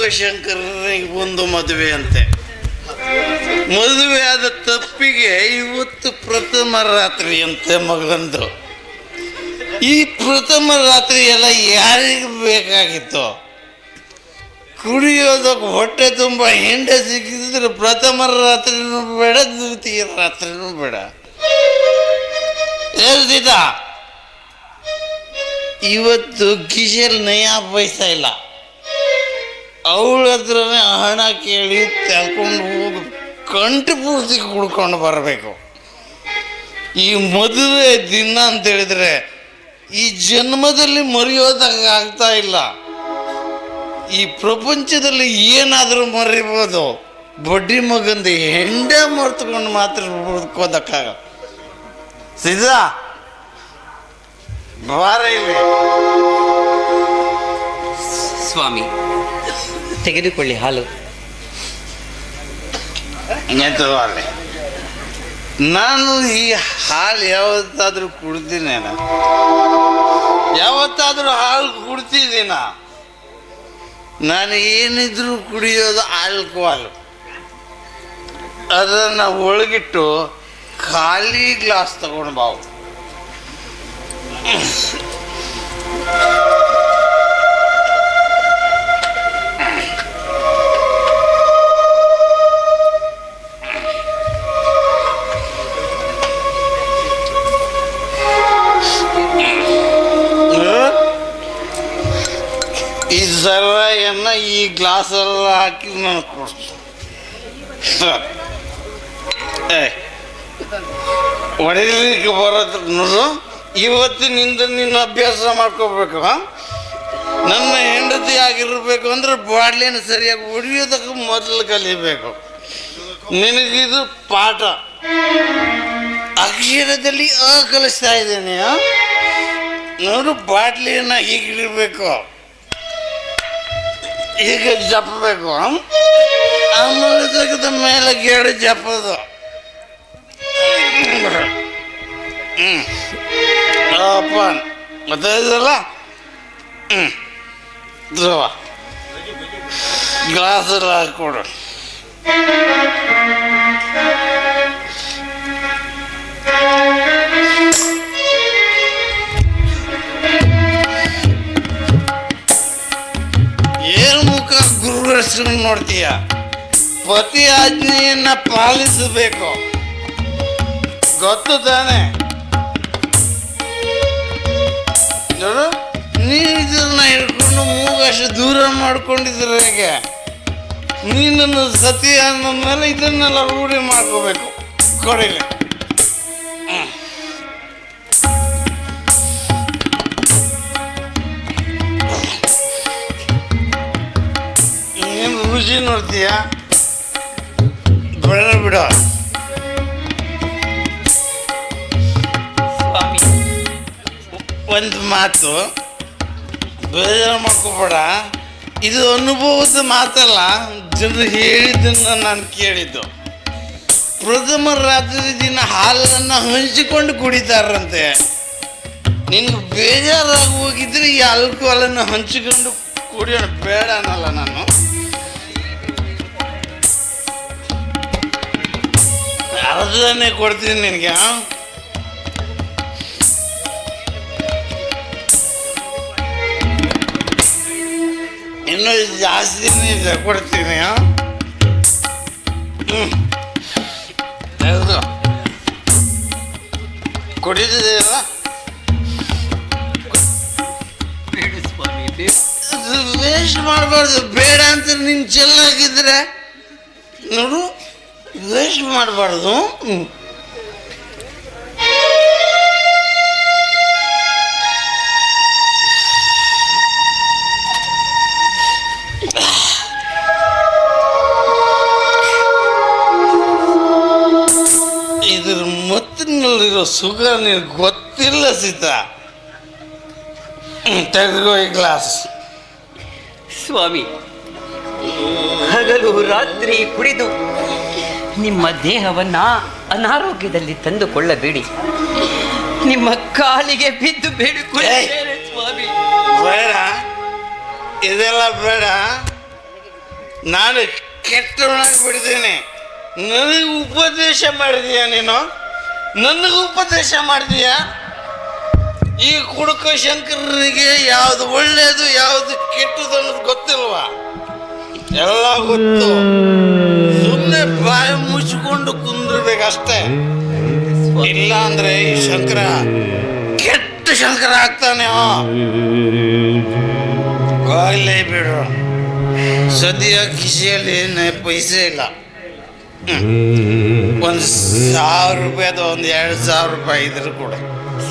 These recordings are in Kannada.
ಮೂಗಶಂಕರನಿಗೆ ಒಂದು ಮದುವೆ ಅಂತೆ. ಮದುವೆ ಆದ ತಪ್ಪಿಗೆ ಇವತ್ತು ಪ್ರಥಮ ರಾತ್ರಿ ಅಂತೆ ಮಗಂದು ಈ ಪ್ರಥಮ ರಾತ್ರಿ ಎಲ್ಲ ಯಾರಿಗೆ ಬೇಕಾಗಿತ್ತು? ಕುಡಿಯೋದಕ್ಕೆ ಹೊಟ್ಟೆ ತುಂಬ ಹೆಂಡೆ ಸಿಕ್ಕಿದ್ರೆ ಪ್ರಥಮ ರಾತ್ರಿನೂ ಬೇಡ, ದ್ವಿತೀಯ ರಾತ್ರಿನೂ ಬೇಡ. ಹೇಳ್ತಿದ್ದ? ಇವತ್ತು ಕಿಶೆಲ್ ನಯ ಬಯಸ ಇಲ್ಲ. ಅವಳ ಹತ್ರನೇ ಹಣ ಕೇಳಿ ತಳ್ಕೊಂಡು ಹೋಗಿ ಕಂಠ ಪೂರ್ತಿ ಕುಡ್ಕೊಂಡು ಬರಬೇಕು. ಈ ಮದುವೆ ದಿನ ಅಂತ ಹೇಳಿದ್ರೆ ಈ ಜನ್ಮದಲ್ಲಿ ಮರೆಯೋದಾಗ್ತಾ ಇಲ್ಲ. ಈ ಪ್ರಪಂಚದಲ್ಲಿ ಏನಾದರೂ ಮರಿಬೋದು. ಬಡ್ಡಿ ಮಗಂದ ಹೆಂಡೆ ಮರ್ತ್ಕೊಂಡು ಮಾತ್ರ ಬದುಕೋದಕ್ಕಾಗ ಸಿದ್ಧ, ಬಾರ ಇಲ್ಲಿ. ಸ್ವಾಮಿ. ತೆಗೆದುಕೊಳ್ಳಿ ಹಾಲು. ನಾನು ಈ ಹಾಲು ಯಾವತ್ತಾದ್ರೂ ಕುಡ್ತೀನಿ ಯಾವತ್ತಾದ್ರೂ ಹಾಲು ಕುಡ್ತಿದ್ದೀನ ನಾನು ಏನಿದ್ರು ಕುಡಿಯೋದು ಆಲ್ಕೋಹಾಲ್. ಅದನ್ನು ಒಳಗಿಟ್ಟು ಖಾಲಿ ಗ್ಲಾಸ್ ತಗೊಂಡು ಬಾವು. ಸರಾಯನ್ನ ಈ ಗ್ಲಾಸೆಲ್ಲ ಹಾಕಿ ನನಗೆ ಕೊಡ್ತು ಏ ಬರೋದು ನೋಡು. ಇವತ್ತಿನಿಂದ ನಿನ್ನ ಅಭ್ಯಾಸ ಮಾಡ್ಕೋಬೇಕು ನನ್ನ ಹೆಂಡತಿ ಆಗಿರ್ಬೇಕು ಅಂದ್ರೆ ಬಾಡ್ಲಿನ ಸರಿಯಾಗಿ ಹೊಡಿಯೋದಕ್ಕೆ ಮೊದಲು ಕಲಿಬೇಕು. ನಿನಗಿದು ಪಾಠ. ಅಕ್ಷರದಲ್ಲಿ ಅ ಕಲಿಸ್ತಾ ಇದ್ದೇನೆ? ನೋಡು ಬಾಟ್ಲಿಯನ್ನ ಹೀಗಿಡಬೇಕು ಈಗ ಜಪ್ಪಬೇಕು ಆಮೇಲೆ ತೆಗೆದ ಮೇಲೆ ಗೇಡು ಜಪ್ಪದು ಹ್ಮ್ ಅಪ್ಪ ಗೊತ್ತಾಯ್ತಲ್ಲ ಹ್ಮ್ ಧ್ರುವ ಗ್ಲಾಸ್ ಎಲ್ಲ ನೋಡ್ತೀಯ? ಪತಿ ಆಜ್ಞೆಯನ್ನ ಪಾಲಿಸಬೇಕು. ಗೊತ್ತು ತಾನೆ? ನೋಡು, ನೀನು ಇದನ್ನ ಹಿಡ್ಕೊಂಡು ಮೂಗಷ್ಟು ದೂರ ಮಾಡ್ಕೊಂಡಿದ್ರೆ ಹೇಗೆ? ನೀನನ್ನು ಸತಿ ಅಂದ ಮೇಲೆ ಇದನ್ನೆಲ್ಲ ರೂಢಿ ಮಾಡ್ಕೋಬೇಕು. ಕೊಡಿಲಿ. ನೀನು ರುಚಿ ನೋಡ್ತೀಯ? ಬೇಡ ಬಿಡ ಒಂದು ಮಾತು. ಬೇಜಾರು ಮಾಡ್ಕೋಬೇಡ. ಇದು ಅನುಭವದ ಮಾತಲ್ಲ ಜನರು ಹೇಳಿದ್ದನ್ನು ನಾನು ಕೇಳಿದ್ದು. ಪ್ರಥಮ ರಾತ್ರಿ ದಿನ ಹಾಲನ್ನು ಹಂಚಿಕೊಂಡು ಕುಡಿತಾರಂತೆ. ನಿನ್ಗೆ ಬೇಜಾರಾಗಿ ಹೋಗಿದ್ರೆ ಈ ಆಲ್ಕೋಹಾಲನ್ನು ಹಂಚಿಕೊಂಡು ಕುಡಿಯೋಣ. ಬೇಡ ಅನ್ನಲ್ಲ ನಾನು. ಅರ್ಧನೇ ಕೊಡ್ತೀನಿ ನಿನಗೆ ಇನ್ನು ಜಾಸ್ತಿ ಜಾಸ್ತಿನೇ ಇದೆ, ಕೊಡ್ತೀನಿ ಹೌದು ಕುಡಿದಿದೆಯಲ್ಲ ವೇಸ್ಟ್ ಮಾಡಬಾರ್ದು, ಬೇಡ ಅಂತ ನಿನ್ ಚೆಲ್ಲಾಗಿದ್ರೆ. ನೋಡು. ವೇಸ್ಟ್ ಮಾಡಬಾರ್ದು. ಇದ್ರ ಮತ್ತಿನಲ್ಲಿರೋ ಸುಖ ನೀರು ಗೊತ್ತಿಲ್ಲ ಸೀತಾ. ತೆಗೆದುಕೋ ಈ ಗ್ಲಾಸ್ ಸ್ವಾಮಿ, ಹಗಲು ರಾತ್ರಿ ಕುಡಿದು ನಿಮ್ಮ ದೇಹವನ್ನ ಅನಾರೋಗ್ಯದಲ್ಲಿ ತಂದುಕೊಳ್ಳಬೇಡಿ. ನಿಮ್ಮ ಕಾಲಿಗೆ ಬಿದ್ದು ಬೇಡಿಕೊಳ್ಳುತ್ತೇನೆ ಸ್ವಾಮಿ. ಬೇಡ. ಇದೆಲ್ಲ ಬೇಡ. ನಾನು ಕೆಟ್ಟವನಾಗಿ ಬಿಡ್ತೀನಿ ನನಗೆ ಉಪದೇಶ ಮಾಡಿದೀಯ ನೀನು? ನನಗೆ ಉಪದೇಶ ಮಾಡಿದೀಯ ಈ ಕುಡುಕ ಶಂಕರನಿಗೆ ಯಾವುದು ಒಳ್ಳೆಯದು ಯಾವುದು ಕೆಟ್ಟದು ಅನ್ನೋದು ಗೊತ್ತಿಲ್ವಾ? ಎಲ್ಲ ಗೊತ್ತು. ಮುಚ್ಚಿಕೊಂಡು ಕುಂದಿರ್ಬೇಕಷ್ಟೇ. ಇಲ್ಲ ಅಂದ್ರೆ ಈ ಶಂಕರ ಕೆಟ್ಟ ಶಂಕರ ಆಗ್ತಾನೆ. ಹೋಗ್ಲೇ ಬಿಡು. ಸದ್ಯ ಕಿಸಿಯಲ್ಲಿ ಪೈಸೆ ಇಲ್ಲ. ಒಂದು ಸಾವಿರ ರೂಪಾಯಿದು ಒಂದು ಎರಡು ಸಾವಿರ ರೂಪಾಯಿ ಇದ್ರು ಕೂಡ.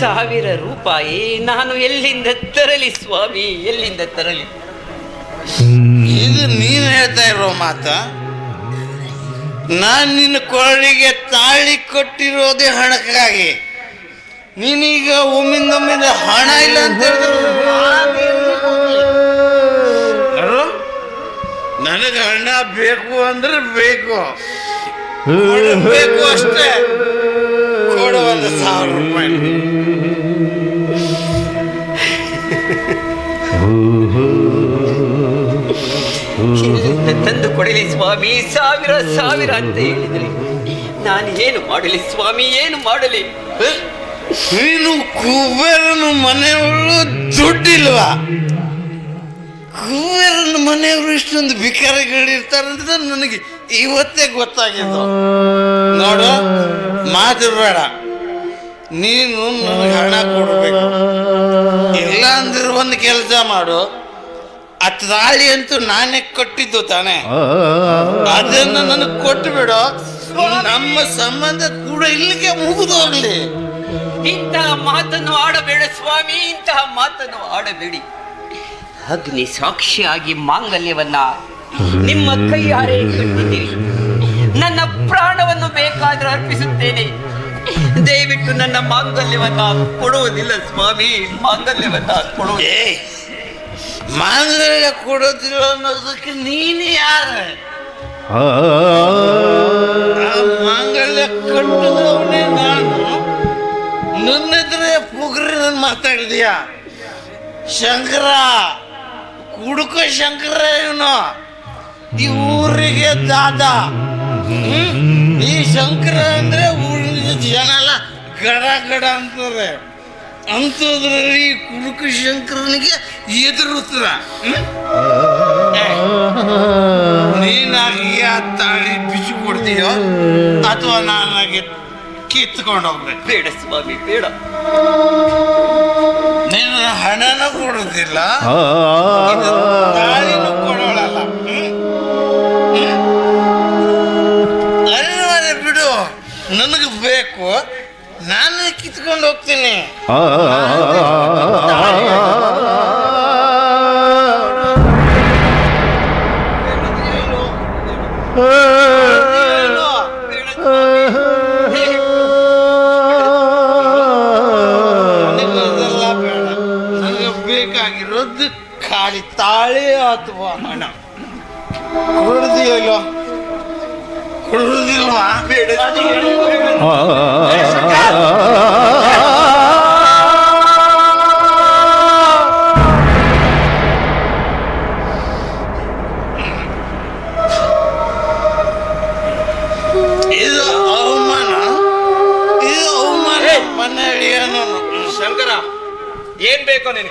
ಸಾವಿರ ರೂಪಾಯಿ ನಾನು ಎಲ್ಲಿಂದ ತರಲಿ ಸ್ವಾಮಿ? ಎಲ್ಲಿಂದ ತರಲಿ? ಇದು ನೀನು ಹೇಳ್ತಾ ಇರೋ ಮಾತ? ನಾನು ನಿನ್ನ ಕೊರಳಿಗೆ ತಾಳಿ ಕೊಟ್ಟಿರೋದೇ ಹಣಕ್ಕಾಗಿ. ನೀನೀಗ ಒಮ್ಮಿಂದ ಒಮ್ಮಿಂದ ಹಣ ಇಲ್ಲ ಅಂತ ನನಗೆ ಹಣ ಬೇಕು ಅಂದ್ರೆ ಬೇಕು. ಬೇಕು ಅಷ್ಟೇ. ಕೊಡುವಂತ ಸಾವಿರ ರೂಪಾಯಿ. ತಂದು ಕೊಡಲಿ ಸ್ವಾಮಿ. ಸಾವಿರ ಸಾವಿರ ಅಂತ ಹೇಳಿದ್ರಿ. ನಾನು ಏನು ಮಾಡಲಿ ಸ್ವಾಮಿ, ಏನು ಮಾಡಲಿ? ನೀನು ಕುಬೇರನ ಮನೆಯವರು ದುಡ್ಡಿಲ್ವಾ? ಕುಬೇರನ ಮನೆಯವರು ಇಷ್ಟೊಂದು ಭಿಕಾರಿಗಳಿರ್ತಾರಂತ ನನಗೆ ಇವತ್ತೇ ಗೊತ್ತಾಗಿದ್ದು. ನೋಡು, ಮಾತು ಬೇಡ. ನೀನು ನನಗೆ ಹಣ ಕೊಡಬೇಕು. ಇಲ್ಲ ಅಂದ್ರೆ ಒಂದು ಕೆಲಸ ಮಾಡು. ಆ ತಾಳಿ ಅಂತೂ ನಾನೇ ಕೊಟ್ಟಿದ್ದು ತಾನೇ. ಅದನ್ನ ನನಗೆ ಕೊಟ್ಟು ಬಿಡು. ನಮ್ಮ ಸಂಬಂಧ ಕೂಡ ಇಲ್ಲಿಗೆ ಮುಗಿದೋಗ್ಲಿ ಇಂತಹ ಮಾತನ್ನು ಆಡಬೇಡ ಸ್ವಾಮಿ ಇಂತಹ ಮಾತನ್ನು ಆಡಬೇಡಿ. ಅಗ್ನಿ ಸಾಕ್ಷಿಯಾಗಿ ಮಾಂಗಲ್ಯವನ್ನ ನಿಮ್ಮ ಕೈಯಾರೆ ಕಟ್ಟಿದ್ದೀರಿ ನನ್ನ ಪ್ರಾಣವನ್ನು ಬೇಕಾದ್ರೆ ಅರ್ಪಿಸುತ್ತೇನೆ. ದಯವಿಟ್ಟು ನನ್ನ ಮಾಂಗಲ್ಯವನ್ನ ಕೊಡುವುದಿಲ್ಲ ಸ್ವಾಮಿ ಮಾಂಗಲ್ಯವನ್ನ ಕೊಡುವುದಿಲ್ಲ ಮಾಂಗಲ್ಯ ಕೊಡೋದಿಲ್ಲ ಅನ್ನೋದಕ್ಕೆ ನೀನು ಯಾರ? ಮಾಂಗಲ್ಯ ಕಂಡದವನೇ ನಾನು. ನನ್ನೆದ್ರೆ ಪುಗ್ರಿ ನಾನು ಮಾತಾಡಿದೀಯ? ಶಂಕರ ಕುಡುಕ ಶಂಕರ ಇವನು. ಈ ಊರಿಗೆ ದಾದ? ಈ ಶಂಕರ ಅಂದ್ರೆ ಊರಿನ ಜನ ಎಲ್ಲ ಗಡ ಗಡ ಅಂತಾರೆ. ಅಂಥದ್ರಲ್ಲಿ ಈ ಕುಡುಕ ಶಂಕರನಿಗೆ ಎದುರುತ್ತರ ನೀನಾಗಿ ಆ ತಾಳಿ ಬಿಚ್ಚು ಕೊಡ್ತೀಯೋ ಅಥವಾ ನಾನಾಗಿ ಕಿತ್ಕೊಂಡು ಹೋಗ್ಬೇಕು? ಬೇಡ ಸ್ವಾಮಿ ಬೇಡ. ನೀನು ಹಣನ ಕೊಡೋದಿಲ್ಲ. ತಾಳಿನೂ ನಾನು ಕಿತ್ಕೊಂಡು ಹೋಗ್ತೀನಿ ಬೇಕಾಗಿರೋದು ಖಾಲಿ ತಾಳಿ ಅಥವಾ ಹಣ ಕುಡಿದಿಲ್ಲ ಕೊಡುದಿಲ್ವಾ ಬೇಡ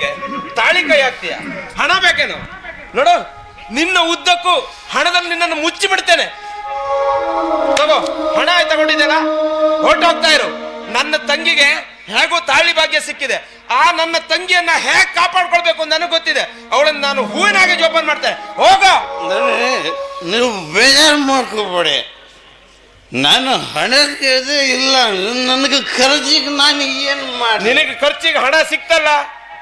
ಬೇಕೋ? ತಾಳಿ ಕೈ ಹಾಕ್ತೀಯ? ಹಣ ಬೇಕೇನು ನೋಡು ನಿನ್ನ ಉದ್ದಕ್ಕೂ ಹಣದಲ್ಲಿ ನಿನ್ನನ್ನು ಮುಚ್ಚಿ ಬಿಡ್ತೇನೆ ತಗೋ ಹಣ ಆಯ್ತು ತಗೊಂಡಿದ್ದೆಲ್ಲ ಹೊರಟೋಗ್ತಾ ಇರು. ನನ್ನ ತಂಗಿಗೆ ಹೇಗೋ ತಾಳಿ ಭಾಗ್ಯ ಸಿಕ್ಕಿದೆ. ಆ ನನ್ನ ತಂಗಿಯನ್ನ ಹೇಗ್ ಕಾಪಾಡ್ಕೊಳ್ಬೇಕು ಅಂತ ನನಗೆ ಗೊತ್ತಿದೆ. ಅವಳನ್ನ ನಾನು ಹೂವಿನಾಗೆ ಜೋಪಾನ ಮಾಡ್ತೇನೆ ಹೋಗೋ. ನೀವು ಬೇಜಾರು ಮಾಡ್ಕೋಬೇಡಿ. ನಾನು ಹಣ ಇಲ್ಲ. ನನಗೆ ಖರ್ಚಿಗೆ ನಾನು ಏನು ಮಾಡಿ ನಿನಗೆ ಖರ್ಚಿಗೆ ಹಣ ಸಿಕ್ತಲ್ಲ?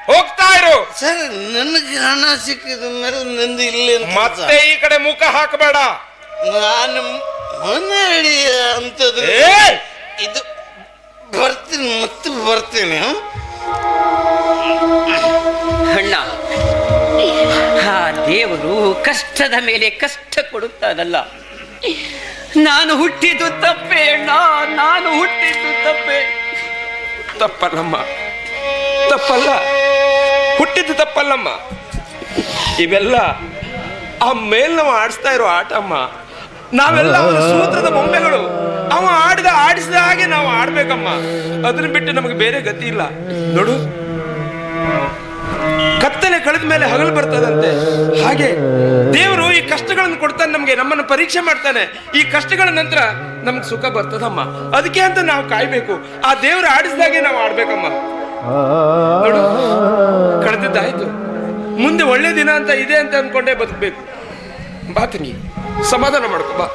ಹೋಗ್ತಾ ಇರು. ಸರ್ ನನಗೆ ಹಣ ಸಿಕ್ಕಿದ ಮೇಲೆ ನಂದು ಇಲ್ಲಿ ಮತ್ತೆ ಈ ಕಡೆ ಮುಖ ಹಾಕಬೇಡ. ನಾನು ಮನೆ ಅಂತದು ಅಂತದ್ದು. ಇದು ಬರ್ತೀನಿ ಮತ್ತೆ ಬರ್ತೀನಿ ಅಣ್ಣ ಆ ದೇವರು ಕಷ್ಟದ ಮೇಲೆ ಕಷ್ಟ ಕೊಡುತ್ತಾನಲ್ಲ. ನಾನು ಹುಟ್ಟಿದ್ದು ತಪ್ಪೇ ಅಣ್ಣ ನಾನು ಹುಟ್ಟಿದ್ದು ತಪ್ಪೇ. ತಪ್ಪಲ್ಲಮ್ಮ ತಪ್ಪಲ್ಲ. ಹುಟ್ಟಿದ್ದು ತಪ್ಪಲ್ಲಮ್ಮ. ಇವೆಲ್ಲ ಆ ಮೇಲ್ ನಾವು ಆಡಿಸ್ತಾ ಇರೋ ಆಟ ಅಮ್ಮ. ನಾವೆಲ್ಲ ಅವನ ಸೂತ್ರದ ಬೊಂಬೆಗಳು. ಅವ ಆಡಿದ ಆಡಿಸಿದ ಹಾಗೆ ನಾವು ಆಡ್ಬೇಕಮ್ಮ. ಅದನ್ನ ಬಿಟ್ಟು ನಮಗೆ ಬೇರೆ ಗತಿ ಇಲ್ಲ. ನೋಡು. ಕತ್ತಲೆ ಕಳೆದ ಮೇಲೆ ಹಗಲು ಬರ್ತದಂತೆ. ಹಾಗೆ ದೇವರು ಈ ಕಷ್ಟಗಳನ್ನು ಕೊಡ್ತಾನೆ ನಮಗೆ ನಮ್ಮನ್ನು ಪರೀಕ್ಷೆ ಮಾಡ್ತಾನೆ. ಈ ಕಷ್ಟಗಳ ನಂತರ ನಮ್ಗೆ ಸುಖ ಬರ್ತದಮ್ಮ. ಅದಕ್ಕೆ ಅಂತ ನಾವು ಕಾಯ್ಬೇಕು. ಆ ದೇವರು ಆಡಿಸಿದಾಗೆ ನಾವು ಆಡ್ಬೇಕಮ್ಮ. ನೋಡು. ಕಳೆದಿದ್ದಾಯ್ತು ಮುಂದೆ ಒಳ್ಳೆ ದಿನ ಅಂತ ಇದೆ ಅಂತ ಅನ್ಕೊಂಡೇ ಬದುಕಬೇಕು. ನೀ ಸಮಾಧಾನ ಮಾಡ್ಕೊ ಬಾ.